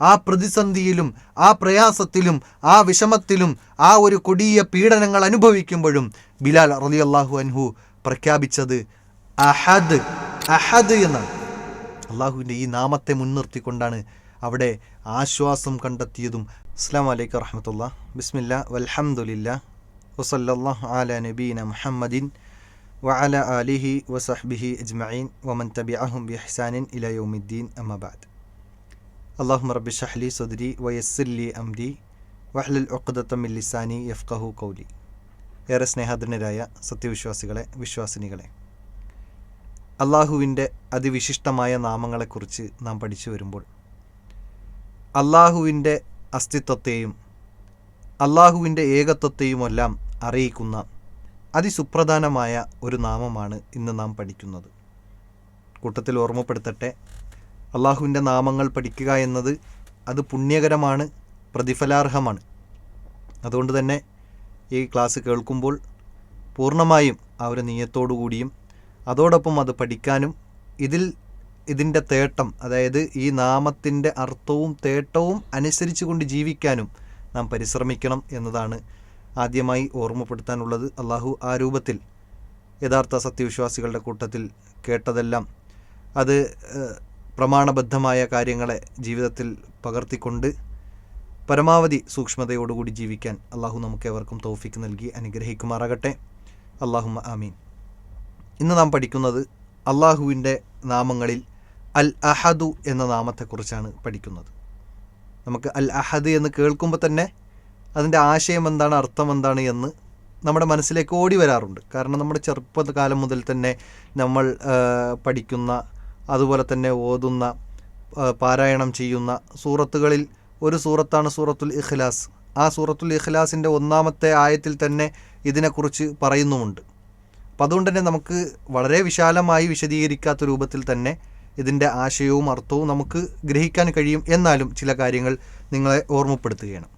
ആ പ്രതിസന്ധിയിലും ആ പ്രയാസത്തിലും ആ വിഷമത്തിലും ആ ഒരു കൊടിയ പീഡനങ്ങൾ അനുഭവിക്കുമ്പോഴും ബിലാൽ അള്ളാഹു അൻഹു പ്രഖ്യാപിച്ചത് അഹദ് അഹദ് എന്നാണ്. അള്ളാഹുവിന്റെ ഈ നാമത്തെ മുൻനിർത്തിക്കൊണ്ടാണ് അവിടെ ആശ്വാസം കണ്ടെത്തിയതും. അസ്സാം വലൈക്കും വറഹമത്തുള്ള. ബിസ്മില്ല വൽഹമുല്ല വസല്ലാഹ് അല നബീന മുഹമ്മദിൻ വഅല ആലിഹി വസഹ്ബിഹി അജ്മഈൻ വമൻ തബിഅഹും ബിഹ്സാനിൻ ഇല യൗമിദ്ദീൻ. അമ്മബാദ് അള്ളാഹു റബ്ബി ഷഹ്ലി സുദരി വയസ്സില്ലി അംരി വഹ്ലുൽ ഉഖ്ദത്തമിൽ ലിസാനി യഫ്കഹു കൗലി ഏറെ സ്നേഹധന്യരായ സത്യവിശ്വാസികളെ വിശ്വാസിനികളെ അള്ളാഹുവിന്റെ അതിവിശിഷ്ടമായ നാമങ്ങളെക്കുറിച്ച് നാം പഠിച്ചു വരുമ്പോൾ അള്ളാഹുവിന്റെ അസ്തിത്വത്തെയും അള്ളാഹുവിന്റെ ഏകത്വത്തെയുമെല്ലാം അറിയിക്കുന്ന അതിസുപ്രധാനമായ ഒരു നാമമാണ് ഇന്ന് നാം പഠിക്കുന്നത്. കൂട്ടത്തിൽ ഓർമ്മപ്പെടുത്തട്ടെ അള്ളാഹുവിന്റെ നാമങ്ങൾ പഠിക്കുക എന്നത് അത് പുണ്യകരമാണ് പ്രതിഫലാർഹമാണ്. അതുകൊണ്ട് തന്നെ ഈ ക്ലാസ് കേൾക്കുമ്പോൾ പൂർണമായും ആ ഒരു നീയത്തോടു കൂടിയും അതോടൊപ്പം അത് പഠിക്കാനും ഇതിൽ ഇതിന്റെ തേട്ടം അതായത് ഈ നാമത്തിന്റെ അർത്ഥവും തേട്ടവും അനുസരിച്ച് കൊണ്ട് ജീവിക്കാനും നാം പരിശ്രമിക്കണം എന്നതാണ് ആദ്യമായി ഓർമ്മപ്പെടുത്താനുള്ളത്. അള്ളാഹു ആ രൂപത്തിൽ യഥാർത്ഥ സത്യവിശ്വാസികളുടെ കൂട്ടത്തിൽ കേട്ടതെല്ലാം. അത് പ്രമാണബദ്ധമായ കാര്യങ്ങളെ ജീവിതത്തിൽ പകർത്തിക്കൊണ്ട് പരമാവധി സൂക്ഷ്മതയോടുകൂടി ജീവിക്കാൻ അള്ളാഹു നമുക്കേവർക്കും തൗഫിക്ക് നൽകി അനുഗ്രഹിക്കുമാറാകട്ടെ. അള്ളാഹു ആമീൻ. ഇന്ന് നാം പഠിക്കുന്നത് അള്ളാഹുവിന്റെ നാമങ്ങളിൽ അൽ അഹദു എന്ന നാമത്തെക്കുറിച്ചാണ് പഠിക്കുന്നത്. നമുക്ക് അൽ അഹദ് എന്ന് കേൾക്കുമ്പോൾ തന്നെ അതിന്റെ ആശയം എന്താണ് അർത്ഥം എന്താണ് എന്ന് നമ്മുടെ മനസ്സിലേക്ക് ഓടി വരാറുണ്ട്. കാരണം നമ്മുടെ ചെറുപ്പകാലം മുതൽ തന്നെ നമ്മൾ പഠിക്കുന്ന അതുപോലെ തന്നെ ഓതുന്ന പാരായണം ചെയ്യുന്ന സൂറത്തുകളിൽ ഒരു സൂറത്താണ് സൂറത്തുൽ ഇഖ്ലാസ്. ആ സൂറത്തുൽ ഇഖ്ലാസിന്റെ ഒന്നാമത്തെ ആയത്തിൽ തന്നെ ഇതിനെക്കുറിച്ച് പറയുന്നുമുണ്ട്. അപ്പം അതുകൊണ്ട് തന്നെ നമുക്ക് വളരെ വിശാലമായി വിശദീകരിക്കാത്ത രൂപത്തിൽ തന്നെ ഇതിന്റെ ആശയവും അർത്ഥവും നമുക്ക് ഗ്രഹിക്കാൻ കഴിയും എന്നാലും ചില കാര്യങ്ങൾ നിങ്ങളെ ഓർമ്മപ്പെടുത്തുകയാണ്.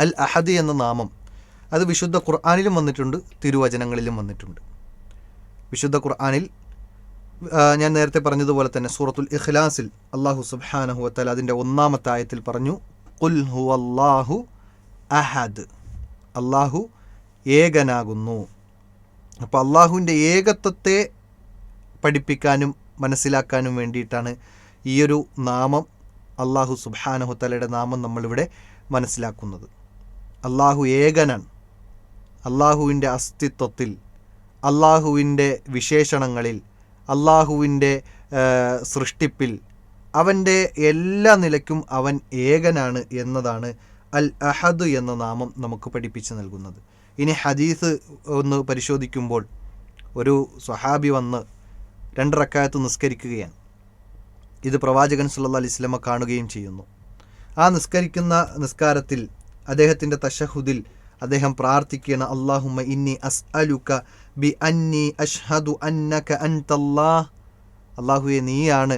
അൽ അഹദ് എന്ന നാമം അത് വിശുദ്ധ ഖുർആാനിലും വന്നിട്ടുണ്ട് തിരുവചനങ്ങളിലും വന്നിട്ടുണ്ട്. വിശുദ്ധ ഖുർആാനിൽ ഞാൻ നേരത്തെ പറഞ്ഞതുപോലെ തന്നെ സൂറത്തുൽ ഇഖ്ലാസിൽ അള്ളാഹു സുബ്ഹാനഹു വത്താൽ അതിന്റെ ഒന്നാമത്തെ ആയത്തിൽ പറഞ്ഞു കുൽ ഹു അള്ളാഹു അഹദ്. അള്ളാഹു ഏകനാകുന്നു. അപ്പോൾ അള്ളാഹുവിന്റെ ഏകത്വത്തെ പഠിപ്പിക്കാനും മനസ്സിലാക്കാനും വേണ്ടിയിട്ടാണ് ഈയൊരു നാമം അള്ളാഹു സുബ്ഹാനഹു തലയുടെ നാമം നമ്മളിവിടെ മനസ്സിലാക്കുന്നത്. അള്ളാഹു ഏകനാണ്. അള്ളാഹുവിന്റെ അസ്തിത്വത്തിൽ അള്ളാഹുവിന്റെ വിശേഷണങ്ങളിൽ അള്ളാഹുവിന്റെ സൃഷ്ടിപ്പിൽ. അവന്റെ എല്ലാ നിലയ്ക്കും അവൻ ഏകനാണ് എന്നതാണ് അൽ അഹദ് എന്ന നാമം നമുക്ക് പഠിപ്പിച്ചു നൽകുന്നത്. ഇനി ഹദീസ് ഒന്ന് പരിശോധിക്കുമ്പോൾ ഒരു സ്വഹാബി വന്ന് രണ്ട് റക്കായത്ത് നിസ്കരിക്കുകയാണ്. ഇത് പ്രവാചകൻ സുല്ലാ അലൈഹി വസല്ലമ കാണുകയും ചെയ്യുന്നു. ആ നിസ്കരിക്കുന്ന നിസ്കാരത്തിൽ അദ്ദേഹത്തിന്റെ തഷഹുദിൽ അദ്ദേഹം പ്രാർത്ഥിക്കുകയാണ് അള്ളാഹുമ്മ ഇന്നി അസ് അലുക ബി അന്നി അഷ്ഹദു അന്നക അൻതല്ലാഹ്. അള്ളാഹുവെ നീയാണ്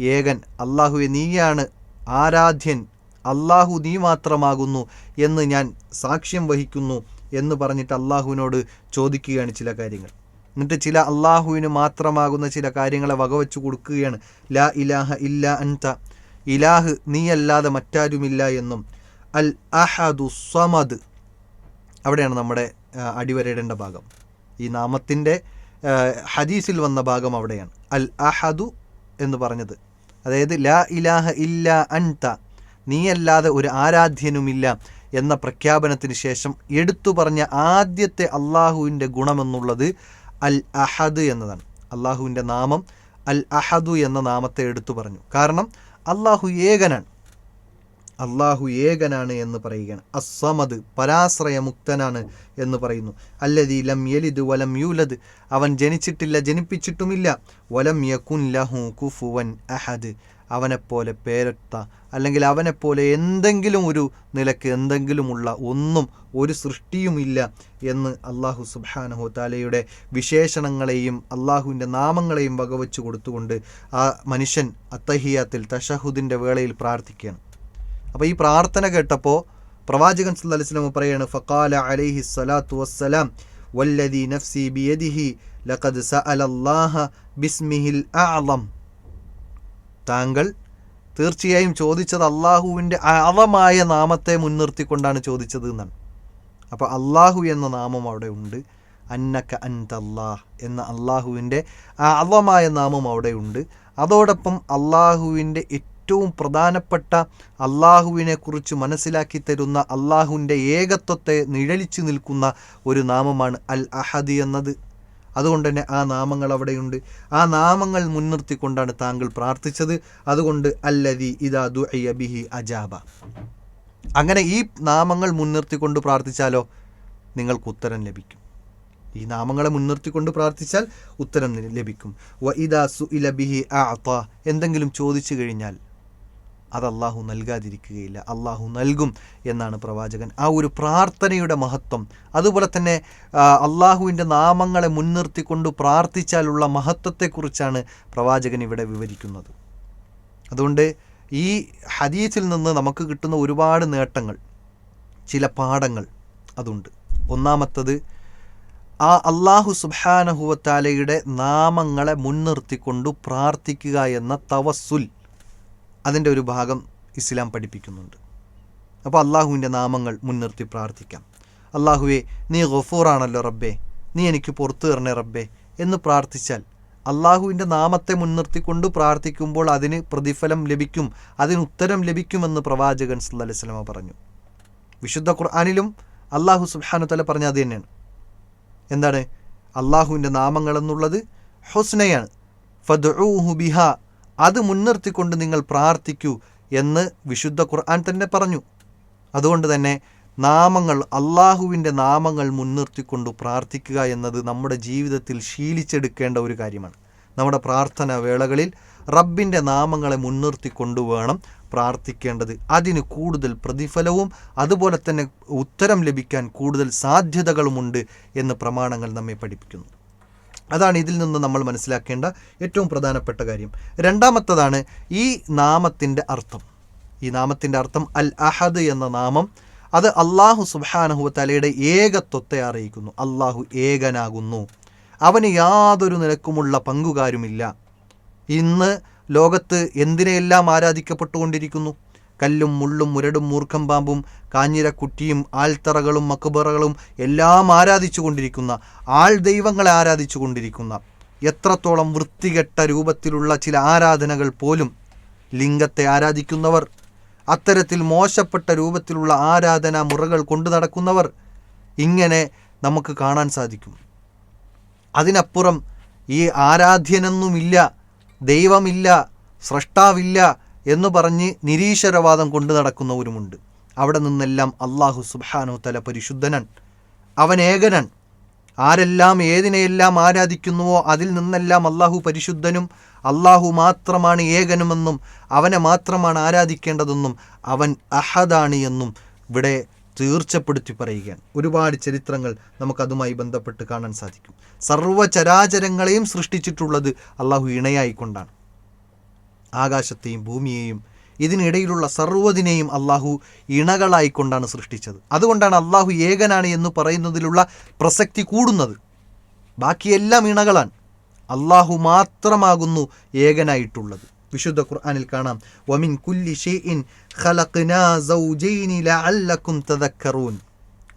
ഏകൻ അള്ളാഹുവെ നീയാണ് ആരാധ്യൻ അള്ളാഹു നീ മാത്രമാകുന്നു എന്ന് ഞാൻ സാക്ഷ്യം വഹിക്കുന്നു എന്ന് പറഞ്ഞിട്ട് അള്ളാഹുവിനോട് ചോദിക്കുകയാണ് ചില കാര്യങ്ങൾ. എന്നിട്ട് ചില അള്ളാഹുവിന് മാത്രമാകുന്ന ചില കാര്യങ്ങളെ വകവെച്ചു കൊടുക്കുകയാണ്. ലാ ഇലാഹ ഇല്ല അൻത. ഇലാഹ് നീയല്ലാതെ മറ്റാരുമില്ല എന്നും. അൽ അഹദു സമദ്. അവിടെയാണ് നമ്മുടെ അടിവരയിടേണ്ട ഭാഗം. ഈ നാമത്തിന്റെ ഹദീസിൽ വന്ന ഭാഗം അവിടെയാണ്. അൽ അഹദു എന്ന് പറഞ്ഞത്. അതായത് ലാ ഇലാഹ ഇല്ല അൻത നീയല്ലാതെ ഒരു ആരാധ്യനുമില്ല എന്ന പ്രഖ്യാപനത്തിന് ശേഷം എടുത്തു പറഞ്ഞ ആദ്യത്തെ അള്ളാഹുവിന്റെ ഗുണമെന്നുള്ളത് അൽ അഹദ് എന്നതാണ്. അള്ളാഹുവിന്റെ നാമം അൽ അഹദു എന്ന നാമത്തെ എടുത്തു പറഞ്ഞു. കാരണം അള്ളാഹു ഏകനാണ്. അള്ളാഹു ഏകനാണ് എന്ന് പറയുകയാണ്. അസ്സമദ് പരാശ്രയമുക്തനാണ് എന്ന് പറയുന്നു. അല്ലതി ലം യലിദ് വലം യൂലദ്. അവൻ ജനിച്ചിട്ടില്ല ജനിപ്പിച്ചിട്ടുമില്ല. വലം യകുൻ ലഹു കുഫുവൻ അഹദ്. അവനെപ്പോലെ പേരൊത്ത അല്ലെങ്കിൽ അവനെപ്പോലെ എന്തെങ്കിലും ഒരു നിലയ്ക്ക് എന്തെങ്കിലുമുള്ള ഒന്നും ഒരു സൃഷ്ടിയുമില്ല എന്ന് അള്ളാഹു സുബ്ഹാനഹു താലയുടെ വിശേഷണങ്ങളെയും അള്ളാഹുവിന്റെ നാമങ്ങളെയും വകവെച്ച് കൊടുത്തുകൊണ്ട് ആ മനുഷ്യൻ അത്തഹിയാത്തിൽ തഷഹുദിന്റെ വേളയിൽ പ്രാർത്ഥിക്കുകയാണ്. അപ്പോൾ ഈ പ്രാർത്ഥന കേട്ടപ്പോൾ പ്രവാചകൻ വസല്ലം പറയാണ് ഫക്കാല അലൈഹി സ്വലാത്തു വസ്സലാം വല്ലദി നഫ്സി ബിയദിഹി ലഖദ് സഅലല്ലാഹ ബിസ്മിഹിൽ അഅളം. താങ്കൾ തീർച്ചയായും ചോദിച്ചത് അള്ളാഹുവിന്റെ അളമായ നാമത്തെ മുൻനിർത്തിക്കൊണ്ടാണ് ചോദിച്ചത് എന്നാണ്. അപ്പോൾ അള്ളാഹു എന്ന നാമം അവിടെ ഉണ്ട് അന്നക്ക അൻതല്ലാഹ് എന്ന അള്ളാഹുവിന്റെ അളമായ നാമം അവിടെ ഉണ്ട്. അതോടൊപ്പം അള്ളാഹുവിന്റെ ഏറ്റവും പ്രധാനപ്പെട്ട അള്ളാഹുവിനെ കുറിച്ച് മനസ്സിലാക്കി തരുന്ന അള്ളാഹുവിന്റെ ഏകത്വത്തെ നിഴലിച്ചു നിൽക്കുന്ന ഒരു നാമമാണ് അൽ അഹദി എന്നത്. അതുകൊണ്ട് തന്നെ ആ നാമങ്ങൾ അവിടെയുണ്ട്. ആ നാമങ്ങൾ മുൻനിർത്തിക്കൊണ്ടാണ് താങ്കൾ പ്രാർത്ഥിച്ചത്. അതുകൊണ്ട് അല്ലതി ഇതാ ദുഅയ്യ ബിഹി അജാബ. അങ്ങനെ ഈ നാമങ്ങൾ മുൻനിർത്തിക്കൊണ്ട് പ്രാർത്ഥിച്ചാലോ? നിങ്ങൾക്ക് ഉത്തരം ലഭിക്കും. ഈ നാമങ്ങളെ മുൻനിർത്തിക്കൊണ്ട് പ്രാർത്ഥിച്ചാൽ ഉത്തരം ലഭിക്കും. വ ഇദാ സു ബിഹി അഅത. എന്തെങ്കിലും ചോദിച്ചു കഴിഞ്ഞാൽ അത് അള്ളാഹു നൽകാതിരിക്കുകയില്ല. അള്ളാഹു നൽകും എന്നാണ് പ്രവാചകൻ. ആ ഒരു പ്രാർത്ഥനയുടെ മഹത്വം. അതുപോലെ തന്നെ അള്ളാഹുവിന്റെ നാമങ്ങളെ മുൻനിർത്തിക്കൊണ്ട് പ്രാർത്ഥിച്ചാലുള്ള മഹത്വത്തെക്കുറിച്ചാണ് പ്രവാചകൻ ഇവിടെ വിവരിക്കുന്നത്. അതുകൊണ്ട് ഈ ഹദീസിൽ നിന്ന് നമുക്ക് കിട്ടുന്ന ഒരുപാട് നേട്ടങ്ങൾ ചില പാഠങ്ങൾ അതുണ്ട്. ഒന്നാമത്തത് ആ അള്ളാഹു സുബാനഹുവത്താലയുടെ നാമങ്ങളെ മുൻനിർത്തിക്കൊണ്ട് പ്രാർത്ഥിക്കുക എന്ന തവസുൽ അതിന്റെ ഒരു ഭാഗം ഇസ്ലാം പഠിപ്പിക്കുന്നുണ്ട്. അപ്പോൾ അള്ളാഹുവിന്റെ നാമങ്ങൾ മുൻനിർത്തി പ്രാർത്ഥിക്കാം. അള്ളാഹുവെ നീ ഗഫൂറാണല്ലോ റബ്ബേ. നീ എനിക്ക് പുറത്തു തരണേ റബ്ബേ. എന്ന് പ്രാർത്ഥിച്ചാൽ അള്ളാഹുവിന്റെ നാമത്തെ മുൻനിർത്തിക്കൊണ്ട് പ്രാർത്ഥിക്കുമ്പോൾ അതിന് പ്രതിഫലം ലഭിക്കും. അതിന് ഉത്തരം ലഭിക്കുമെന്ന് പ്രവാചകൻ സല്ല സ്വലമ പറഞ്ഞു. വിശുദ്ധ ഖുർആാനിലും അള്ളാഹു സുബാനു തല പറഞ്ഞ അത് തന്നെയാണ്. എന്താണ്? അള്ളാഹുവിന്റെ നാമങ്ങൾ എന്നുള്ളത് ഹൊസ്നയാണ്. ഫദ്ഊഹു ബിഹ അത് മുൻനിർത്തിക്കൊണ്ട് നിങ്ങൾ പ്രാർത്ഥിക്കൂ എന്ന് വിശുദ്ധ ഖുർആൻ തന്നെ പറഞ്ഞു. അതുകൊണ്ട് തന്നെ നാമങ്ങൾ അള്ളാഹുവിന്റെ നാമങ്ങൾ മുൻനിർത്തിക്കൊണ്ട് പ്രാർത്ഥിക്കുക എന്നത് നമ്മുടെ ജീവിതത്തിൽ ശീലിച്ചെടുക്കേണ്ട ഒരു കാര്യമാണ്. നമ്മുടെ പ്രാർത്ഥന വേളകളിൽ റബ്ബിന്റെ നാമങ്ങളെ മുൻനിർത്തിക്കൊണ്ട് വേണം പ്രാർത്ഥിക്കേണ്ടത്. അതിന് കൂടുതൽ പ്രതിഫലവും അതുപോലെ തന്നെ ഉത്തരം ലഭിക്കാൻ കൂടുതൽ സാധ്യതകളുമുണ്ട് എന്ന് പ്രമാണങ്ങൾ നമ്മെ പഠിപ്പിക്കുന്നു. അതാണ് ഇതിൽ നിന്ന് നമ്മൾ മനസ്സിലാക്കേണ്ട ഏറ്റവും പ്രധാനപ്പെട്ട കാര്യം. രണ്ടാമത്തതാണ് ഈ നാമത്തിന്റെ അർത്ഥം. ഈ നാമത്തിന്റെ അർത്ഥം അൽ അഹദ് എന്ന നാമം അത് അള്ളാഹു സുബാനഹു തലയുടെ ഏകത്വത്തെ അറിയിക്കുന്നു. അള്ളാഹു ഏകനാകുന്നു. അവന് യാതൊരു നിലക്കുമുള്ള പങ്കുകാരുമില്ല. ഇന്ന് ലോകത്ത് എന്തിനെയെല്ലാം ആരാധിക്കപ്പെട്ടുകൊണ്ടിരിക്കുന്നു? കല്ലും മുള്ളും മുരടും മൂർഖം പാമ്പും കാഞ്ഞിരക്കുട്ടിയും ആൽത്തറകളും മക്കുബറകളും എല്ലാം ആരാധിച്ചു കൊണ്ടിരിക്കുന്ന ആൾ ദൈവങ്ങളെ ആരാധിച്ചു കൊണ്ടിരിക്കുന്ന എത്രത്തോളം വൃത്തികെട്ട രൂപത്തിലുള്ള ചില ആരാധനകൾ പോലും ലിംഗത്തെ ആരാധിക്കുന്നവർ അത്തരത്തിൽ മോശപ്പെട്ട രൂപത്തിലുള്ള ആരാധന മുറകൾ കൊണ്ടു നടക്കുന്നവർ ഇങ്ങനെ നമുക്ക് കാണാൻ സാധിക്കും. അതിനപ്പുറം ഈ ആരാധ്യനൊന്നുമില്ല ദൈവമില്ല സ്രഷ്ടാവില്ല എന്ന് പറഞ്ഞ് നിരീശ്വരവാദം കൊണ്ടു നടക്കുന്നവരുമുണ്ട് അവിടെ നിന്നെല്ലാം അള്ളാഹു സുബാനു തല പരിശുദ്ധനൻ അവൻ ഏകനൻ. ആരെല്ലാം ഏതിനെയെല്ലാം ആരാധിക്കുന്നുവോ അതിൽ നിന്നെല്ലാം അള്ളാഹു പരിശുദ്ധനും അള്ളാഹു മാത്രമാണ് ഏകനുമെന്നും അവനെ മാത്രമാണ് ആരാധിക്കേണ്ടതെന്നും അവൻ അഹദാണ് എന്നും ഇവിടെ തീർച്ചപ്പെടുത്തി പറയുകയാണ്. ഒരുപാട് ചരിത്രങ്ങൾ നമുക്കതുമായി ബന്ധപ്പെട്ട് കാണാൻ സാധിക്കും. സർവചരാചരങ്ങളെയും സൃഷ്ടിച്ചിട്ടുള്ളത് അള്ളാഹു ഇണയായിക്കൊണ്ടാണ്. ആകാശത്തെയും ഭൂമിയെയും ഇതിനിടയിലുള്ള സർവതിനെയും അള്ളാഹു ഇണകളായിക്കൊണ്ടാണ് സൃഷ്ടിച്ചത്. അതുകൊണ്ടാണ് അള്ളാഹു ഏകനാണ് എന്ന് പറയുന്നതിലുള്ള പ്രസക്തി കൂടുന്നത്. ബാക്കിയെല്ലാം ഇണകളാണ്. അള്ളാഹു മാത്രമാകുന്നു ഏകനായിട്ടുള്ളത്. വിശുദ്ധ ഖുർആാനിൽ കാണാം. വമിൻ കുല്ലി ഷെയ്ൻ ഖലഖ്നാ സൗജൈനി ലഅല്ലക്കും തദക്കറൂൻ.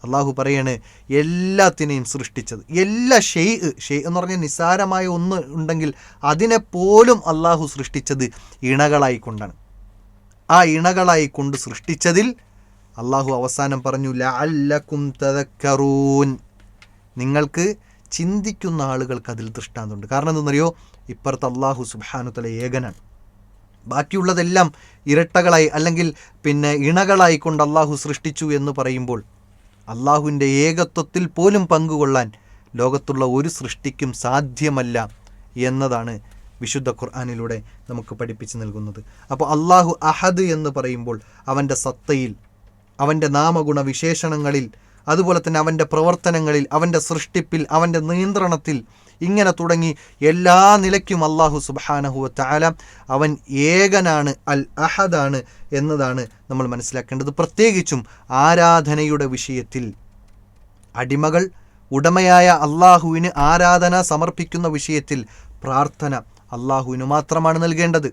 അള്ളാഹു പറയാണ് എല്ലാത്തിനെയും സൃഷ്ടിച്ചത്. എല്ലാ ഷെയ് ഷെയ് എന്ന് പറഞ്ഞാൽ നിസ്സാരമായ ഒന്ന് ഉണ്ടെങ്കിൽ അതിനെപ്പോലും അള്ളാഹു സൃഷ്ടിച്ചത് ഇണകളായിക്കൊണ്ടാണ് ആ ഇണകളായി കൊണ്ട് സൃഷ്ടിച്ചതിൽ അള്ളാഹു അവസാനം പറഞ്ഞു ലഅല്ലക്കും തദക്കറൂൻ. നിങ്ങൾക്ക് ചിന്തിക്കുന്ന ആളുകൾക്ക് അതിൽ ദൃഷ്ടാന്തമുണ്ട്. കാരണം എന്തെന്നറിയോ ഇപ്പുറത്ത് അള്ളാഹു സുബാനുത്തല ഏകനാണ്. ബാക്കിയുള്ളതെല്ലാം ഇരട്ടകളായി അല്ലെങ്കിൽ പിന്നെ ഇണകളായിക്കൊണ്ട് അള്ളാഹു സൃഷ്ടിച്ചു എന്ന് പറയുമ്പോൾ അള്ളാഹുവിന്റെ ഏകത്വത്തിൽ പോലും പങ്കുകൊള്ളാൻ ലോകത്തുള്ള ഒരു സൃഷ്ടിക്കും സാധ്യമല്ല എന്നതാണ് വിശുദ്ധ ഖുർആാനിലൂടെ നമുക്ക് പഠിപ്പിച്ചു നൽകുന്നത്. അപ്പോൾ അള്ളാഹു അഹദ് എന്ന് പറയുമ്പോൾ അവന്റെ സത്തയിൽ അവന്റെ നാമഗുണ വിശേഷണങ്ങളിൽ അതുപോലെ തന്നെ അവന്റെ പ്രവർത്തനങ്ങളിൽ അവന്റെ സൃഷ്ടിപ്പിൽ അവന്റെ നിയന്ത്രണത്തിൽ ഇങ്ങനെ തുടങ്ങി എല്ലാ നിലയ്ക്കും അള്ളാഹു സുബാനഹുവ താല അവൻ ഏകനാണ് അൽ അഹദാണ് എന്നതാണ് നമ്മൾ മനസ്സിലാക്കേണ്ടത്. പ്രത്യേകിച്ചും ആരാധനയുടെ വിഷയത്തിൽ അടിമകൾ ഉടമയായ അള്ളാഹുവിന് ആരാധന സമർപ്പിക്കുന്ന വിഷയത്തിൽ പ്രാർത്ഥന അള്ളാഹുവിന് മാത്രമാണ് നൽകേണ്ടത്.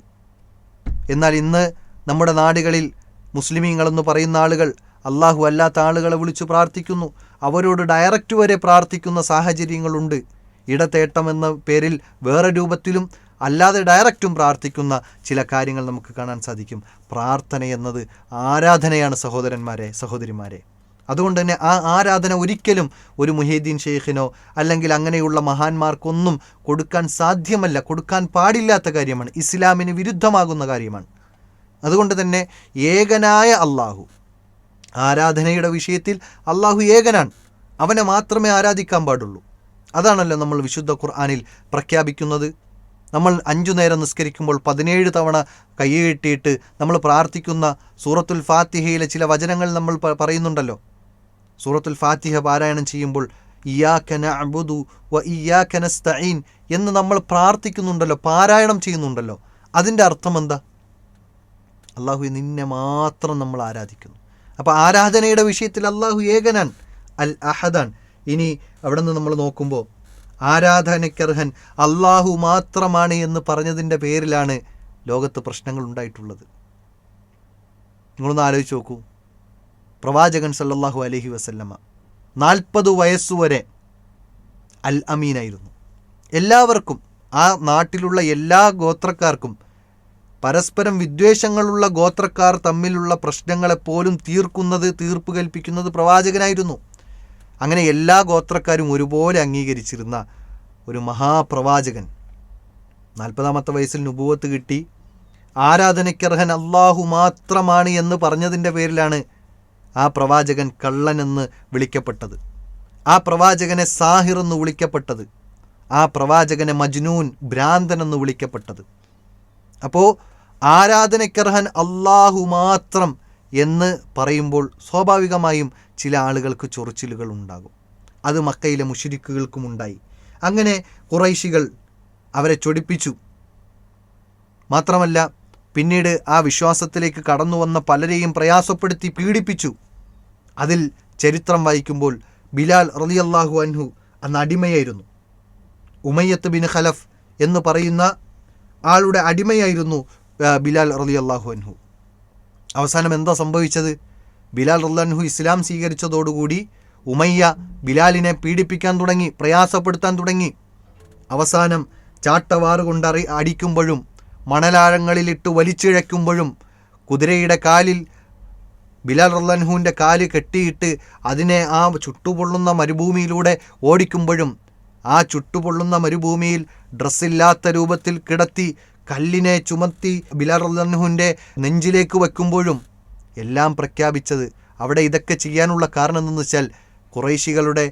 എന്നാൽ ഇന്ന് നമ്മുടെ നാടുകളിൽ മുസ്ലിമീങ്ങളെന്ന് പറയുന്ന ആളുകൾ അള്ളാഹു അല്ലാത്ത ആളുകളെ വിളിച്ചു പ്രാർത്ഥിക്കുന്നു. അവരോട് ഡയറക്റ്റ് വരെ പ്രാർത്ഥിക്കുന്ന സാഹചര്യങ്ങളുണ്ട്. ഇടതേട്ടം എന്ന പേരിൽ വേറെ രൂപത്തിലും അല്ലാതെ ഡയറക്റ്റും പ്രാർത്ഥിക്കുന്ന ചില കാര്യങ്ങൾ നമുക്ക് കാണാൻ സാധിക്കും. പ്രാർത്ഥന എന്നത് ആരാധനയാണ് സഹോദരന്മാരെ സഹോദരിമാരെ. അതുകൊണ്ട് തന്നെ ആ ആരാധന ഒരിക്കലും ഒരു മുഹീദ്ദീൻ ഷെയ്ഖിനോ അല്ലെങ്കിൽ അങ്ങനെയുള്ള മഹാന്മാർക്കൊന്നും കൊടുക്കാൻ സാധ്യമല്ല കൊടുക്കാൻ പാടില്ലാത്ത കാര്യമാണ്. ഇസ്ലാമിന് വിരുദ്ധമാകുന്ന കാര്യമാണ്. അതുകൊണ്ട് തന്നെ ഏകനായ അള്ളാഹു ആരാധനയുടെ വിഷയത്തിൽ അള്ളാഹു ഏകനാണ്. അവനെ മാത്രമേ ആരാധിക്കാൻ പാടുള്ളൂ. അതാണല്ലോ നമ്മൾ വിശുദ്ധ ഖുർആാനിൽ പ്രഖ്യാപിക്കുന്നത്. നമ്മൾ അഞ്ചു നേരം നിസ്കരിക്കുമ്പോൾ പതിനേഴ് തവണ കൈകെട്ടിയിട്ട് നമ്മൾ പ്രാർത്ഥിക്കുന്ന സൂറത്തുൽ ഫാത്തിഹയിലെ ചില വചനങ്ങൾ നമ്മൾ പറയുന്നുണ്ടല്ലോ. സൂറത്തുൽ ഫാത്തിഹ പാരായണം ചെയ്യുമ്പോൾ വ എന്ന് നമ്മൾ പ്രാർത്ഥിക്കുന്നുണ്ടല്ലോ പാരായണം ചെയ്യുന്നുണ്ടല്ലോ. അതിന്റെ അർത്ഥം എന്താ? അള്ളാഹു നിന്നെ മാത്രം നമ്മൾ ആരാധിക്കുന്നു. അപ്പോൾ ആരാധനയുടെ വിഷയത്തിൽ അള്ളാഹു ഏകനാൻ അൽ അഹദാൻ. ഇനി അവിടെ നിന്ന് നമ്മൾ നോക്കുമ്പോൾ ആരാധനയ്ക്കർഹൻ അള്ളാഹു മാത്രമാണ് എന്ന് പറഞ്ഞതിന്റെ പേരിലാണ് ലോകത്ത് പ്രശ്നങ്ങൾ ഉണ്ടായിട്ടുള്ളത്. നിങ്ങളൊന്ന് ആലോചിച്ച് നോക്കൂ. പ്രവാചകൻ സല്ലാഹു അലഹി വസല്ലമ നാൽപ്പത് വയസ്സുവരെ അൽ അമീനായിരുന്നു എല്ലാവർക്കും ആ നാട്ടിലുള്ള എല്ലാ ഗോത്രക്കാർക്കും പരസ്പരം വിദ്വേഷങ്ങളുള്ള ഗോത്രക്കാർ തമ്മിലുള്ള പ്രശ്നങ്ങളെപ്പോലും തീർക്കുന്നത് തീർപ്പ് കൽപ്പിക്കുന്നത് പ്രവാചകനായിരുന്നു. അങ്ങനെ എല്ലാ ഗോത്രക്കാരും ഒരുപോലെ അംഗീകരിച്ചിരുന്ന ഒരു മഹാപ്രവാചകൻ. നാൽപ്പതാമത്തെ വയസ്സിൽ നുപൂവത്ത് കിട്ടി. ആരാധനയ്ക്കർഹൻ അള്ളാഹു മാത്രമാണ് എന്ന് പറഞ്ഞതിന്റെ പേരിലാണ് ആ പ്രവാചകൻ കള്ളനെന്ന് വിളിക്കപ്പെട്ടത്. ആ പ്രവാചകനെ സാഹിർ എന്ന് വിളിക്കപ്പെട്ടത്. ആ പ്രവാചകനെ മജ്നൂൻ ഭ്രാന്തൻ എന്ന് വിളിക്കപ്പെട്ടത്. അപ്പോൾ ആരാധനയ്ക്കർഹൻ അള്ളാഹു മാത്രം എന്ന് പറയുമ്പോൾ സ്വാഭാവികമായും ചില ആളുകൾക്ക് ചൊറിച്ചിലുകൾ ഉണ്ടാകും. അത് മക്കയിലെ മുഷിരിക്കുകൾക്കും ഉണ്ടായി. അങ്ങനെ കുറൈശികൾ അവരെ ചൊടിപ്പിച്ചു. മാത്രമല്ല പിന്നീട് ആ വിശ്വാസത്തിലേക്ക് കടന്നു വന്ന പലരെയും പ്രയാസപ്പെടുത്തി പീഡിപ്പിച്ചു. അതിൽ ചരിത്രം വായിക്കുമ്പോൾ ബിലാൽ റളിയല്ലാഹു അൻഹു അന്ന് അടിമയായിരുന്നു. ഉമയ്യത്ത് ബിൻ ഖലഫ് എന്ന് പറയുന്ന ആളുടെ അടിമയായിരുന്നു ബിലാൽ റളിയല്ലാഹു അൻഹു. അവസാനം എന്താ സംഭവിച്ചത്? ബിലാൽ റുല്ലാൻഹു ഇസ്ലാം സ്വീകരിച്ചതോടുകൂടി ഉമയ്യ ബിലാലിനെ പീഡിപ്പിക്കാൻ തുടങ്ങി പ്രയാസപ്പെടുത്താൻ തുടങ്ങി. അവസാനം ചാട്ടവാറ് കൊണ്ടറി അടിക്കുമ്പോഴും മണലാഴങ്ങളിലിട്ട് വലിച്ചിഴയ്ക്കുമ്പോഴും കുതിരയുടെ കാലിൽ ബിലാൽ റല്ലാൻഹുവിന്റെ കാൽ കെട്ടിയിട്ട് അതിനെ ആ ചുട്ടുപൊള്ളുന്ന മരുഭൂമിയിലൂടെ ഓടിക്കുമ്പോഴും ആ ചുട്ടുപൊള്ളുന്ന മരുഭൂമിയിൽ ഡ്രസ്സില്ലാത്ത രൂപത്തിൽ കിടത്തി കല്ലിനെ ചുമത്തി ബിലാൽ റല്ലാൻഹുവിന്റെ നെഞ്ചിലേക്ക് വെക്കുമ്പോഴും എല്ലാം പ്രഖ്യാപിച്ചത്. അവിടെ ഇതൊക്കെ ചെയ്യാനുള്ള കാരണം എന്തെന്ന് വെച്ചാൽ കുറേശികളുടെ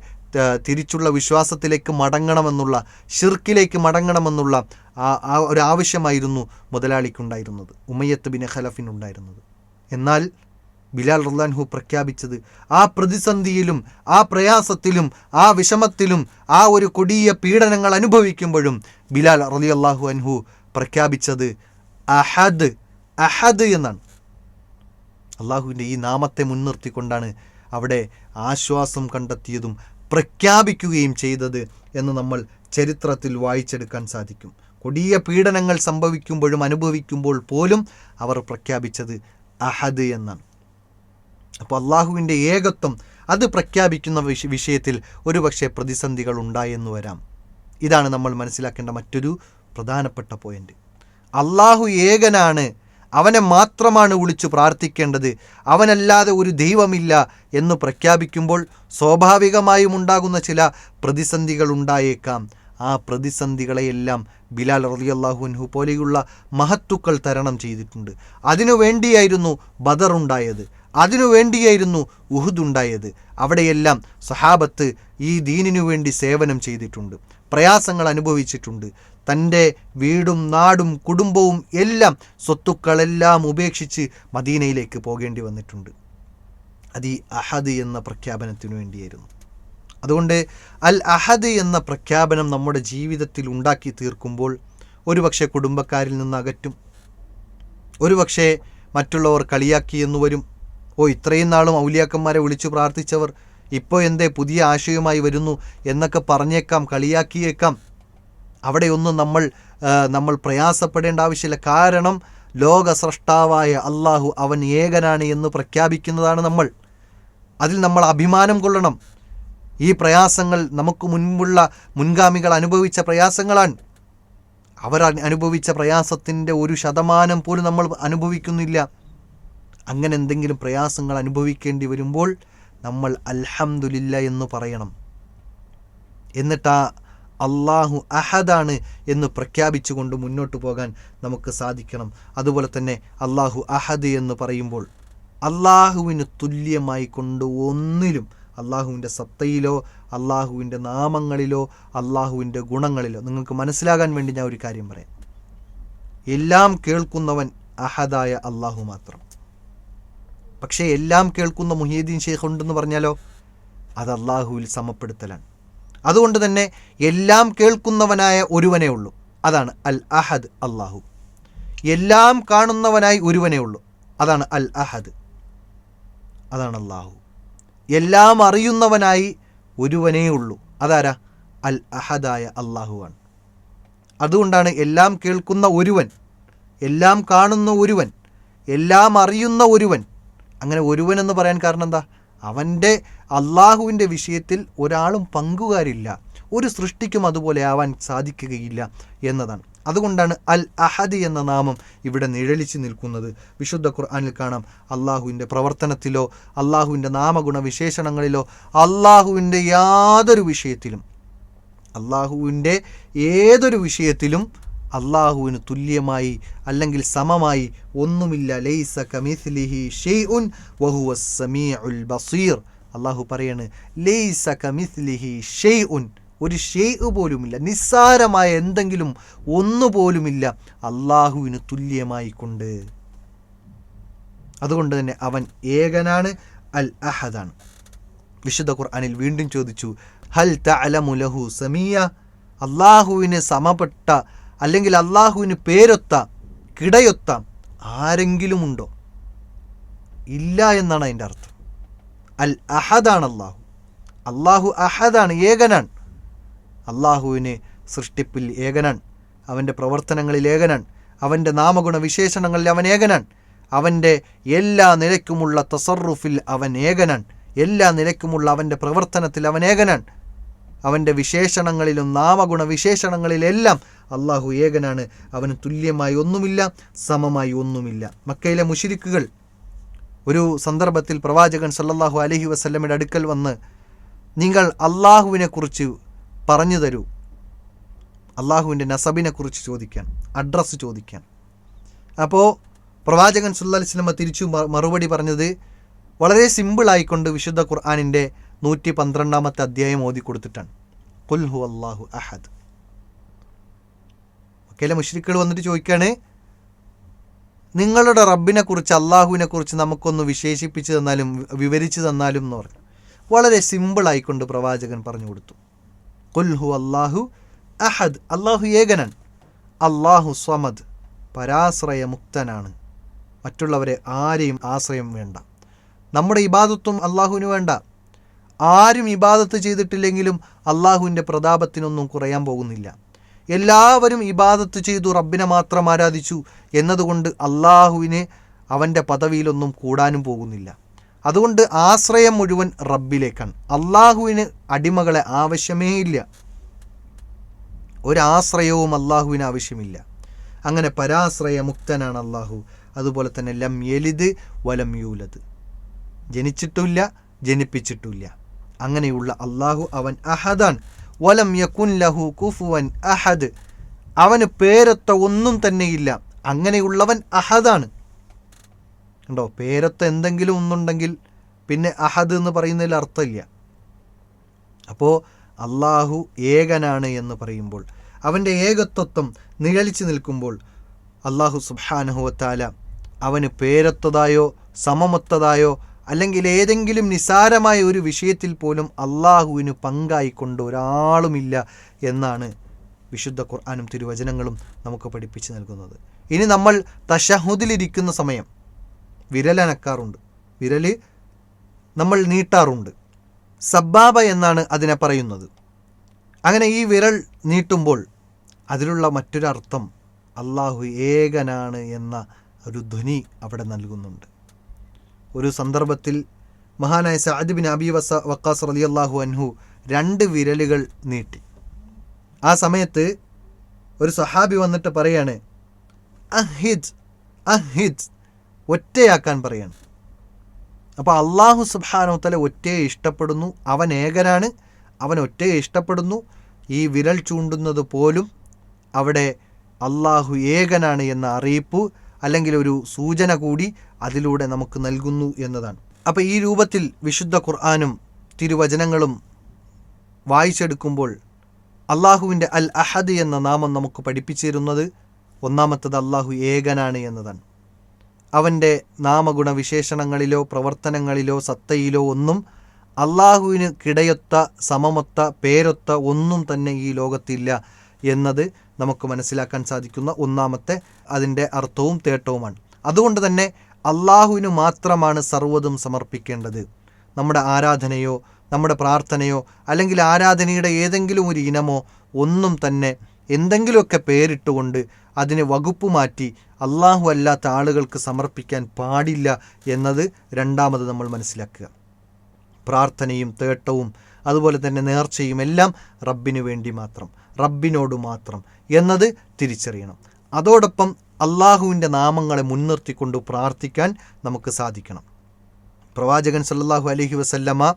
തിരിച്ചുള്ള വിശ്വാസത്തിലേക്ക് മടങ്ങണമെന്നുള്ള ഷിർക്കിലേക്ക് മടങ്ങണമെന്നുള്ള ആ ഒരു ആവശ്യമായിരുന്നു മുതലാളിക്കുണ്ടായിരുന്നത്. ഉമയ്യത്ത് ബിൻ ഖലഫിനുണ്ടായിരുന്നത് എന്നാൽ ബിലാൽ റുല്ലാൻഹു പ്രഖ്യാപിച്ചത് ആ പ്രതിസന്ധിയിലും ആ പ്രയാസത്തിലും ആ വിഷമത്തിലും ആ ഒരു കൊടിയ പീഡനങ്ങൾ അനുഭവിക്കുമ്പോഴും ബിലാൽ റളിയല്ലാഹു അൻഹു പ്രഖ്യാപിച്ചത് അഹദ് അഹദ് എന്നാണ്. അള്ളാഹുവിന്റെ ഈ നാമത്തെ മുൻനിർത്തിക്കൊണ്ടാണ് അവിടെ ആശ്വാസം കണ്ടെത്തിയതും പ്രഖ്യാപിക്കുകയും ചെയ്തത് എന്ന് നമ്മൾ ചരിത്രത്തിൽ വായിച്ചെടുക്കാൻ സാധിക്കും. കൊടിയ പീഡനങ്ങൾ സംഭവിക്കുമ്പോഴും അനുഭവിക്കുമ്പോൾ പോലും അവർ പ്രഖ്യാപിച്ചത് അഹദ് എന്നാണ്. അപ്പോൾ അള്ളാഹുവിന്റെ ഏകത്വം അത് പ്രഖ്യാപിക്കുന്ന വിഷ വിഷയത്തിൽ ഒരുപക്ഷെ പ്രതിസന്ധികൾ ഉണ്ടായെന്ന് വരാം. ഇതാണ് നമ്മൾ മനസ്സിലാക്കേണ്ട മറ്റൊരു പ്രധാനപ്പെട്ട പോയിന്റ് അള്ളാഹു ഏകനാണ് അവനെ മാത്രമാണ് വിളിച്ചു പ്രാർത്ഥിക്കേണ്ടത്. അവനല്ലാതെ ഒരു ദൈവമില്ല എന്ന് പ്രഖ്യാപിക്കുമ്പോൾ സ്വാഭാവികമായും ഉണ്ടാകുന്ന ചില പ്രതിസന്ധികൾ ഉണ്ടായേക്കാം. ആ പ്രതിസന്ധികളെയെല്ലാം ബിലാൽ റലിയല്ലാഹുൻഹു പോലെയുള്ള മഹത്തുക്കൾ തരണം ചെയ്തിട്ടുണ്ട്. അതിനു വേണ്ടിയായിരുന്നു ബദർ അതിനു വേണ്ടിയായിരുന്നു ഉഹുദ് ഉണ്ടായത് അവിടെയെല്ലാം സഹാബത്ത് ഈ ദീനിനു വേണ്ടി സേവനം ചെയ്തിട്ടുണ്ട്. പ്രയാസങ്ങൾ അനുഭവിച്ചിട്ടുണ്ട്. തന്റെ വീടും നാടും കുടുംബവും എല്ലാം സ്വത്തുക്കളെല്ലാം ഉപേക്ഷിച്ച് മദീനയിലേക്ക് പോകേണ്ടി വന്നിട്ടുണ്ട്. അത് ഈ അഹദ് എന്ന പ്രഖ്യാപനത്തിനു വേണ്ടിയായിരുന്നു. അതുകൊണ്ട് അൽ അഹദ് എന്ന പ്രഖ്യാപനം നമ്മുടെ ജീവിതത്തിൽ ഉണ്ടാക്കി തീർക്കുമ്പോൾ ഒരുപക്ഷെ കുടുംബക്കാരിൽ നിന്ന് അകറ്റും. ഒരുപക്ഷെ മറ്റുള്ളവർ കളിയാക്കി എന്ന് വരും. ഓ ഇത്രയും നാളും ഔലിയാക്കന്മാരെ വിളിച്ചു പ്രാർത്ഥിച്ചവർ ഇപ്പോൾ എന്തേ പുതിയ ആശയവുമായി വരുന്നു എന്നൊക്കെ പറഞ്ഞേക്കാം കളിയാക്കിയേക്കാം. അവിടെയൊന്നും നമ്മൾ നമ്മൾ പ്രയാസപ്പെടേണ്ട ആവശ്യമില്ല. കാരണം ലോക സ്രഷ്ടാവായ അള്ളാഹു അവൻ ഏകനാണ് എന്ന് പ്രഖ്യാപിക്കുന്നതാണ് നമ്മൾ. അതിൽ നമ്മൾ അഭിമാനം കൊള്ളണം. ഈ പ്രയാസങ്ങൾ നമുക്ക് മുൻപുള്ള മുൻഗാമികൾ അനുഭവിച്ച പ്രയാസങ്ങളാണ്. അവർ അനുഭവിച്ച പ്രയാസത്തിന്റെ ഒരു ശതമാനം പോലും നമ്മൾ അനുഭവിക്കുന്നില്ല. അങ്ങനെ എന്തെങ്കിലും പ്രയാസങ്ങൾ അനുഭവിക്കേണ്ടി വരുമ്പോൾ നമ്മൾ അൽഹംദുലില്ല എന്ന് പറയണം. എന്നിട്ട് ആ അള്ളാഹു അഹദാണ് എന്ന് പ്രഖ്യാപിച്ചുകൊണ്ട് മുന്നോട്ട് പോകാൻ നമുക്ക് സാധിക്കണം. അതുപോലെ തന്നെ അള്ളാഹു അഹദ് എന്ന് പറയുമ്പോൾ അള്ളാഹുവിന് തുല്യമായി കൊണ്ട് ഒന്നിലും അള്ളാഹുവിന്റെ സത്തയിലോ അള്ളാഹുവിന്റെ നാമങ്ങളിലോ അള്ളാഹുവിന്റെ ഗുണങ്ങളിലോ. നിങ്ങൾക്ക് മനസ്സിലാകാൻ വേണ്ടി ഞാൻ ഒരു കാര്യം പറയാം. എല്ലാം കേൾക്കുന്നവൻ അഹദായ അള്ളാഹു മാത്രം. പക്ഷേ എല്ലാം കേൾക്കുന്ന മുഹീദ്ദീൻ ഷെയ്ഖ് ഉണ്ടെന്ന് പറഞ്ഞാലോ? അത് അള്ളാഹുവിൽ സമപ്പെടുത്തലാണ്. അതുകൊണ്ട് തന്നെ എല്ലാം കേൾക്കുന്നവനായ ഒരുവനേ ഉള്ളൂ. അതാണ് അൽ അഹദ് അള്ളാഹു എല്ലാം കാണുന്നവനായി ഒരുവനേ ഉള്ളൂ. അതാണ് അൽ അഹദ്. അതാണ് അള്ളാഹു എല്ലാം അറിയുന്നവനായി ഒരുവനേ ഉള്ളൂ. അതാരാ? അൽ അഹദായ അള്ളാഹുവാണ് അതുകൊണ്ടാണ് എല്ലാം കേൾക്കുന്ന ഒരുവൻ എല്ലാം കാണുന്ന ഒരുവൻ എല്ലാം അറിയുന്ന ഒരുവൻ അങ്ങനെ ഒരുവൻ എന്ന് പറയാൻ കാരണം എന്താ അവന്റെ അള്ളാഹുവിന്റെ വിഷയത്തിൽ ഒരാളും പങ്കുകാരില്ല. ഒരു സൃഷ്ടിക്കും അതുപോലെ ആവാൻ സാധിക്കുകയില്ല എന്നതാണ്. അതുകൊണ്ടാണ് അൽ അഹദ് എന്ന നാമം ഇവിടെ നിഴലിച്ച് നിൽക്കുന്നത്. വിശുദ്ധ ഖുർആാനിൽ കാണാം. അള്ളാഹുവിന്റെ പ്രവർത്തനത്തിലോ അള്ളാഹുവിന്റെ നാമഗുണ വിശേഷണങ്ങളിലോ അള്ളാഹുവിന്റെ യാതൊരു വിഷയത്തിലും അള്ളാഹുവിന്റെ ഏതൊരു വിഷയത്തിലും അള്ളാഹുവിന് തുല്യമായി അല്ലെങ്കിൽ സമമായി ഒന്നുമില്ല. ലൈസ കമിസ്ലിഹി ഷെയ്ഉൻ വഹുവ സമീഉൽ ബസീർ. അള്ളാഹു പറയാണ് ലൈസ കമിസ്ലിഹി ഷെയ്ഉൻ ഒരു ഷെയ്ഖ് പോലുമില്ല. നിസ്സാരമായ എന്തെങ്കിലും ഒന്നുപോലുമില്ല അള്ളാഹുവിന് തുല്യമായി കൊണ്ട് അതുകൊണ്ട് തന്നെ അവൻ ഏകനാണ് അൽ അഹദാണ്. വിശുദ്ധ ഖുർആാനിൽ വീണ്ടും ചോദിച്ചു ഹൽ തഅലമു ലഹു സമീയ? അള്ളാഹുവിന് സമപ്പെട്ട അല്ലെങ്കിൽ അള്ളാഹുവിന് പേരൊത്ത കിടയൊത്ത ആരെങ്കിലും ഉണ്ടോ ഇല്ല എന്നാണ് അതിന്റെ അർത്ഥം. അൽ അഹദാണ് അള്ളാഹു അള്ളാഹു അഹദാണ് ഏകനാണ്. അള്ളാഹുവിന് സൃഷ്ടിപ്പിൽ ഏകനാണ്. അവന്റെ പ്രവർത്തനങ്ങളിൽ ഏകനാണ്. അവന്റെ നാമഗുണ വിശേഷണങ്ങളിൽ അവൻ ഏകനാണ്. അവന്റെ എല്ലാ നിലയ്ക്കുമുള്ള തസറുഫിൽ അവൻ ഏകനാണ്. എല്ലാ നിലയ്ക്കുമുള്ള അവന്റെ പ്രവർത്തനത്തിൽ അവൻ ഏകനാണ്. അവന്റെ വിശേഷണങ്ങളിലും നാമഗുണ വിശേഷണങ്ങളിലെല്ലാം അള്ളാഹു ഏകനാണ്. അവന് തുല്യമായി ഒന്നുമില്ല സമമായി ഒന്നുമില്ല. മക്കയിലെ മുഷിരിക്കുകൾ ഒരു സന്ദർഭത്തിൽ പ്രവാചകൻ സല്ലാഹു അലഹി വസല്ലമയുടെ അടുക്കൽ വന്ന് നിങ്ങൾ അള്ളാഹുവിനെക്കുറിച്ച് പറഞ്ഞു തരൂ. അള്ളാഹുവിന്റെ നസബിനെക്കുറിച്ച് ചോദിക്കാൻ അഡ്രസ്സ് ചോദിക്കാൻ. അപ്പോൾ പ്രവാചകൻ സുല്ലാ വസ്ലമ തിരിച്ചു മറുപടി പറഞ്ഞത് വളരെ സിമ്പിളായിക്കൊണ്ട് വിശുദ്ധ ഖുർആാനിന്റെ നൂറ്റി പന്ത്രണ്ടാമത്തെ അധ്യായം ഓതി കൊടുത്തിട്ടാണ് കുൽഹു അള്ളാഹു അഹദ്. ഒക്കെയിലെ മുഷ്രിക്കുകൾ വന്നിട്ട് ചോദിക്കുകയാണ് നിങ്ങളുടെ റബ്ബിനെ കുറിച്ച് അള്ളാഹുവിനെ കുറിച്ച് നമുക്കൊന്ന് വിശേഷിപ്പിച്ച് തന്നാലും വിവരിച്ചു തന്നാലും എന്ന് പറഞ്ഞു. വളരെ സിമ്പിളായിക്കൊണ്ട് പ്രവാചകൻ പറഞ്ഞു കൊടുത്തു. കുൽഹു അള്ളാഹു അഹദ്. അള്ളാഹു ഏകനാണ് അള്ളാഹു സ്വമദ് പരാശ്രയമുക്തനാണ്. മറ്റുള്ളവരെ ആരെയും ആശ്രയം വേണ്ട. നമ്മുടെ ഇബാദത്വം അള്ളാഹുവിന് വേണ്ട. ആരും ഇബാദത്ത് ചെയ്തിട്ടില്ലെങ്കിലും അള്ളാഹുവിന്റെ പ്രതാപത്തിനൊന്നും കുറയാൻ പോകുന്നില്ല. എല്ലാവരും ഇബാദത്ത് ചെയ്തു റബ്ബിനെ മാത്രം ആരാധിച്ചു എന്നതുകൊണ്ട് അള്ളാഹുവിനെ അവന്റെ പദവിയിലൊന്നും കൂടാനും പോകുന്നില്ല. അതുകൊണ്ട് ആശ്രയം മുഴുവൻ റബ്ബിലേക്കാണ്. അള്ളാഹുവിന് അടിമകളെ ആവശ്യമേ ഇല്ല. ഒരാശ്രയവും അള്ളാഹുവിന് ആവശ്യമില്ല. അങ്ങനെ പരാശ്രയ മുക്തനാണ് അള്ളാഹു. അതുപോലെ തന്നെ ലം എലിത് വലം യൂലത് ജനിച്ചിട്ടില്ല ജനിപ്പിച്ചിട്ടില്ല അങ്ങനെയുള്ള അള്ളാഹു അവൻ അഹദാൻ. വലം യക്കുൻ ലഹു കുഫുവൻ അഹദ്. അവന് പേരൊത്ത ഒന്നും തന്നെയില്ല. അങ്ങനെയുള്ളവൻ അഹദാണ്. ഉണ്ടോ പേരൊത്ത എന്തെങ്കിലും ഒന്നുണ്ടെങ്കിൽ പിന്നെ അഹദ് എന്ന് പറയുന്നതിൽ അർത്ഥമില്ല. അപ്പോൾ അള്ളാഹു ഏകനാണ് എന്ന് പറയുമ്പോൾ അവന്റെ ഏകത്വത്വം നിഴലിച്ചു നിൽക്കുമ്പോൾ അള്ളാഹു സുബാനഹുവത്താല അവന് പേരൊത്തതായോ സമമൊത്തതായോ അല്ലെങ്കിൽ ഏതെങ്കിലും നിസാരമായ ഒരു വിഷയത്തിൽ പോലും അള്ളാഹുവിന് പങ്കായിക്കൊണ്ട് ഒരാളുമില്ല എന്നാണ് വിശുദ്ധ ഖുർആാനും തിരുവചനങ്ങളും നമുക്ക് പഠിപ്പിച്ചു നൽകുന്നത്. ഇനി നമ്മൾ തഷഹുദിലിരിക്കുന്ന സമയം വിരലനക്കാറുണ്ട്. വിരൽ നമ്മൾ നീട്ടാറുണ്ട്. സബ്ബാബ എന്നാണ് അതിനെ പറയുന്നത്. അങ്ങനെ ഈ വിരൽ നീട്ടുമ്പോൾ അതിലുള്ള മറ്റൊരർത്ഥം അള്ളാഹു ഏകനാണ് എന്ന ഒരു ധ്വനി അവിടെ നൽകുന്നുണ്ട്. ഒരു സന്ദർഭത്തിൽ മഹാനായ സഅദ് ബിൻ അബി വസ വക്കാസ് റളിയല്ലാഹു അൻഹു രണ്ട് വിരലുകൾ നീട്ടി. ആ സമയത്ത് ഒരു സഹാബി വന്നിട്ട് പറയാണ് അഹിദ് അഹിദ് ഒറ്റയാക്കാൻ പറയാണ്. അപ്പോൾ അള്ളാഹു സുബാനോത്തല ഒറ്റയെ ഇഷ്ടപ്പെടുന്നു അവൻ ഏകനാണ് അവൻ ഒറ്റയെ ഇഷ്ടപ്പെടുന്നു ഈ വിരൽ ചൂണ്ടുന്നത് പോലും അവിടെ അള്ളാഹു ഏകനാണ് എന്ന അറിയിപ്പ് അല്ലെങ്കിൽ ഒരു സൂചന കൂടി അതിലൂടെ നമുക്ക് നൽകുന്നു എന്നതാണ്. അപ്പോൾ ഈ രൂപത്തിൽ വിശുദ്ധ ഖുർആാനും തിരുവചനങ്ങളും വായിച്ചെടുക്കുമ്പോൾ അള്ളാഹുവിന്റെ അൽ അഹദ് എന്ന നാമം നമുക്ക് പഠിപ്പിച്ചിരുന്നത് ഒന്നാമത്തത് അള്ളാഹു ഏകനാണ് എന്നതാണ്. അവന്റെ നാമഗുണവിശേഷണങ്ങളിലോ പ്രവർത്തനങ്ങളിലോ സത്തയിലോ ഒന്നും അള്ളാഹുവിന് കിടയൊത്ത സമമൊത്ത പേരൊത്ത ഒന്നും തന്നെ ഈ ലോകത്തില്ല എന്നത് നമുക്ക് മനസ്സിലാക്കാൻ സാധിക്കുന്ന ഒന്നാമത്തെ അതിന്റെ അർത്ഥവും തേട്ടവുമാണ്. അതുകൊണ്ട് തന്നെ അള്ളാഹുവിന് മാത്രമാണ് സർവതും സമർപ്പിക്കേണ്ടത്. നമ്മുടെ ആരാധനയോ നമ്മുടെ പ്രാർത്ഥനയോ അല്ലെങ്കിൽ ആരാധനയുടെ ഏതെങ്കിലും ഒരു ഇനമോ ഒന്നും തന്നെ എന്തെങ്കിലുമൊക്കെ പേരിട്ടുകൊണ്ട് അതിനെ വകുപ്പ് മാറ്റി അള്ളാഹു അല്ലാത്ത ആളുകൾക്ക് സമർപ്പിക്കാൻ പാടില്ല എന്നത് രണ്ടാമത് നമ്മൾ മനസ്സിലാക്കുക. പ്രാർത്ഥനയും തേട്ടവും അതുപോലെ തന്നെ നേർച്ചയും എല്ലാം റബ്ബിനു വേണ്ടി മാത്രം റബ്ബിനോട് മാത്രം എന്നത് തിരിച്ചറിയണം. അതോടൊപ്പം അള്ളാഹുവിന്റെ നാമങ്ങളെ മുൻനിർത്തിക്കൊണ്ട് പ്രാർത്ഥിക്കാൻ നമുക്ക് സാധിക്കണം. പ്രവാചകൻ സല്ലാഹു അലഹി വസല്ലമ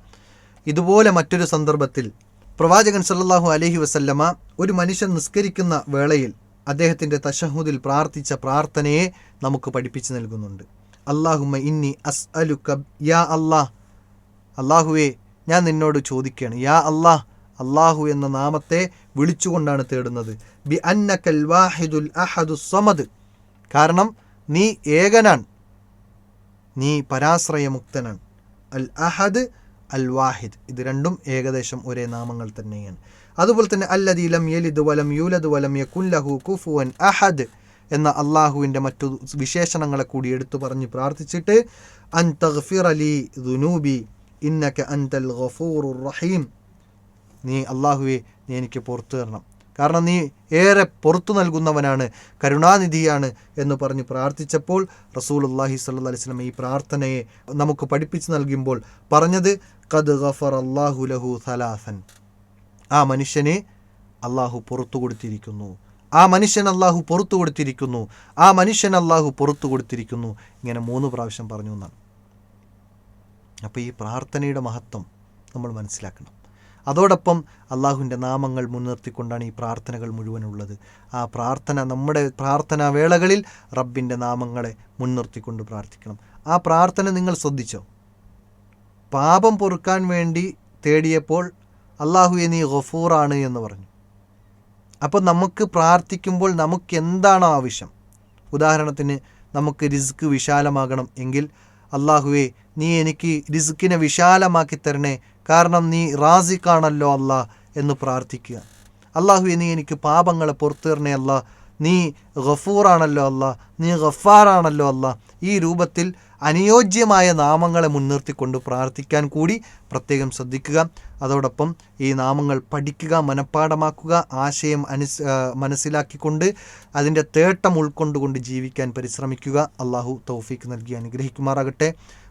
ഇതുപോലെ മറ്റൊരു സന്ദർഭത്തിൽ പ്രവാചകൻ സല്ലാഹു അലഹി വസല്ലമ ഒരു മനുഷ്യൻ നിസ്കരിക്കുന്ന വേളയിൽ അദ്ദേഹത്തിന്റെ തശഹുദിൽ പ്രാർത്ഥിച്ച പ്രാർത്ഥനയെ നമുക്ക് പഠിപ്പിച്ചു നൽകുന്നുണ്ട്. അള്ളാഹുമ്മ ഇന്നി അസ് അലു കബ് യാ അള്ളാഹ് അള്ളാഹുവേ ഞാൻ നിന്നോട് ചോദിക്കുകയാണ്. യാ അള്ളാഹ് അള്ളാഹു എന്ന നാമത്തെ വിളിച്ചുകൊണ്ടാണ് തേടുന്നത്. ബി അന്നക്കൽ വാഹിദുൽ അഹദു സമദ്. കാരണം നീ ഏകനാണ്. നീ പരാശ്രയമുക്തനാണ്. അൽ അഹദ് അൽ വാഹിദ്. ഇത് രണ്ടും ഏകദേശം ഒരേ നാമങ്ങൾ തന്നെയാണ്. അതുപോലെ തന്നെ അല്ലദീലം യലിദ് വലം യൂലദ് വലം യകുല്ലഹു കുഫുവൻ അഹദ് എന്ന അള്ളാഹുവിന്റെ മറ്റു വിശേഷണങ്ങളെ കൂടി എടുത്തു പറഞ്ഞ് പ്രാർത്ഥിച്ചിട്ട് അൻ തഗ്ഫിർ അലി ദുനൂബി ഇന്നക അൻതൽ ഗഫൂറുർ റഹീം. നീ അള്ളാഹുവെ നീ എനിക്ക് പുറത്തു തരണം. കാരണം നീ ഏറെ പുറത്തു നൽകുന്നവനാണ് കരുണാനിധിയാണ് എന്ന് പറഞ്ഞ് പ്രാർത്ഥിച്ചപ്പോൾ റസൂൽ അള്ളാഹി സല്ലു അലൈഹി സ്വലം ഈ പ്രാർത്ഥനയെ നമുക്ക് പഠിപ്പിച്ചു നൽകുമ്പോൾ പറഞ്ഞത് കദ് ഗഫർ അള്ളാഹു ലഹു സലാസൻ. ആ മനുഷ്യനെ അള്ളാഹു പുറത്തു കൊടുത്തിരിക്കുന്നു. ആ മനുഷ്യൻ അള്ളാഹു പുറത്തു കൊടുത്തിരിക്കുന്നു. ആ മനുഷ്യൻ അള്ളാഹു പുറത്തു കൊടുത്തിരിക്കുന്നു. ഇങ്ങനെ മൂന്ന് പ്രാവശ്യം പറഞ്ഞു എന്നാണ്. അപ്പോൾ ഈ പ്രാർത്ഥനയുടെ മഹത്വം നമ്മൾ മനസ്സിലാക്കണം. അതോടൊപ്പം അള്ളാഹുവിന്റെ നാമങ്ങൾ മുൻനിർത്തിക്കൊണ്ടാണ് ഈ പ്രാർത്ഥനകൾ മുഴുവനുള്ളത്. ആ പ്രാർത്ഥന നമ്മുടെ പ്രാർത്ഥനാ വേളകളിൽ റബ്ബിന്റെ നാമങ്ങളെ മുൻനിർത്തിക്കൊണ്ട് പ്രാർത്ഥിക്കണം. ആ പ്രാർത്ഥന നിങ്ങൾ ശ്രദ്ധിച്ചോ? പാപം പൊറുക്കാൻ വേണ്ടി തേടിയപ്പോൾ അള്ളാഹുവെ നീ ഗഫൂറാണ് എന്ന് പറഞ്ഞു. അപ്പോൾ നമുക്ക് പ്രാർത്ഥിക്കുമ്പോൾ നമുക്ക് എന്താണ് ആവശ്യം? ഉദാഹരണത്തിന് നമുക്ക് റിസ്ക് വിശാലമാകണം എങ്കിൽ അള്ളാഹുവെ നീ എനിക്ക് റിസ്ക്കിനെ വിശാലമാക്കി തരണേ. കാരണം നീ റാസിക്കാണല്ലോ അല്ല എന്ന് പ്രാർത്ഥിക്കുക. അള്ളാഹു നീ എനിക്ക് പാപങ്ങളെ പുറത്തു തരണേ അല്ല. നീ ഗഫൂറാണല്ലോ അല്ല. നീ ഗഫാറാണല്ലോ അല്ല. ഈ രൂപത്തിൽ അനുയോജ്യമായ നാമങ്ങളെ മുൻനിർത്തിക്കൊണ്ട് പ്രാർത്ഥിക്കാൻ കൂടി പ്രത്യേകം ശ്രദ്ധിക്കുക. അതോടൊപ്പം ഈ നാമങ്ങൾ പഠിക്കുക മനഃപ്പാടമാക്കുക ആശയം അനുസ് മനസ്സിലാക്കിക്കൊണ്ട് അതിന്റെ തേട്ടം ഉൾക്കൊണ്ടുകൊണ്ട് ജീവിക്കാൻ പരിശ്രമിക്കുക. അള്ളാഹു തൗഫീക്ക് നൽകി അനുഗ്രഹിക്കുമാറാകട്ടെ.